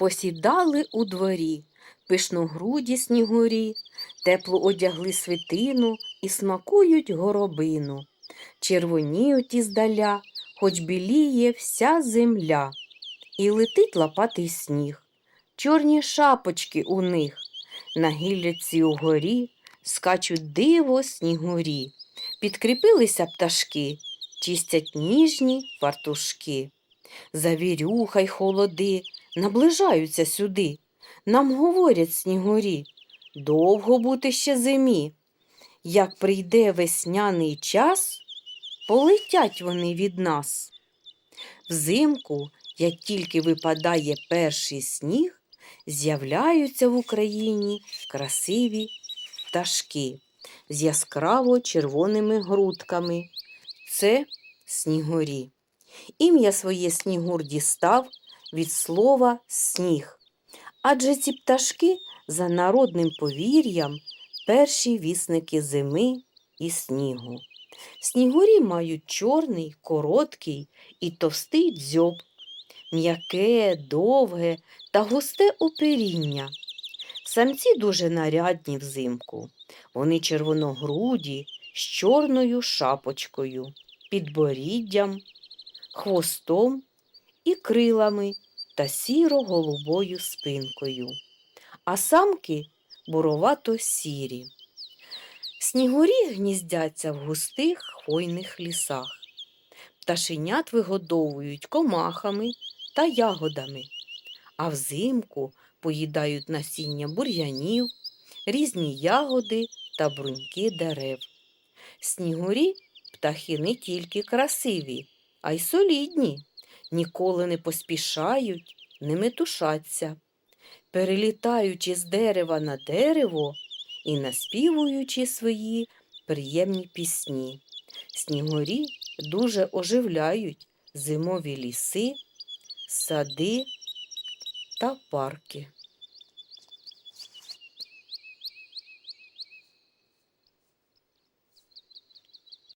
Посідали у дворі, пишногруді снігурі, тепло одягли свитину і смакують горобину. Червоніють іздаля, хоч біліє вся земля, і летить лопатий сніг, чорні шапочки у них, на гілляці угорі скачуть диво снігурі, підкріпилися пташки, чистять ніжні фартушки. Завірюха й холоди наближаються сюди. Нам говорять снігурі, довго бути ще зимі. Як прийде весняний час, полетять вони від нас. Взимку, як тільки випадає перший сніг, з'являються в Україні красиві пташки з яскраво червоними грудками. Це снігурі. Ім'я своє снігур дістав від слова сніг. Адже ці пташки за народним повір'ям перші вісники зими і снігу. Снігурі мають чорний, короткий і товстий дзьоб, м'яке, довге та густе оперіння. Самці дуже нарядні взимку. Вони червоногруді з чорною шапочкою, підборіддям, хвостом і крилами та сіро-голубою спинкою, а самки буровато сірі. Снігурі гніздяться в густих хвойних лісах. Пташенят вигодовують комахами та ягодами, а взимку поїдають насіння бур'янів, різні ягоди та бруньки дерев. Снігурі птахи не тільки красиві, а й солідні, ніколи не поспішають, не метушаться, перелітаючи з дерева на дерево і наспівуючи свої приємні пісні. Снігорі дуже оживляють зимові ліси, сади та парки.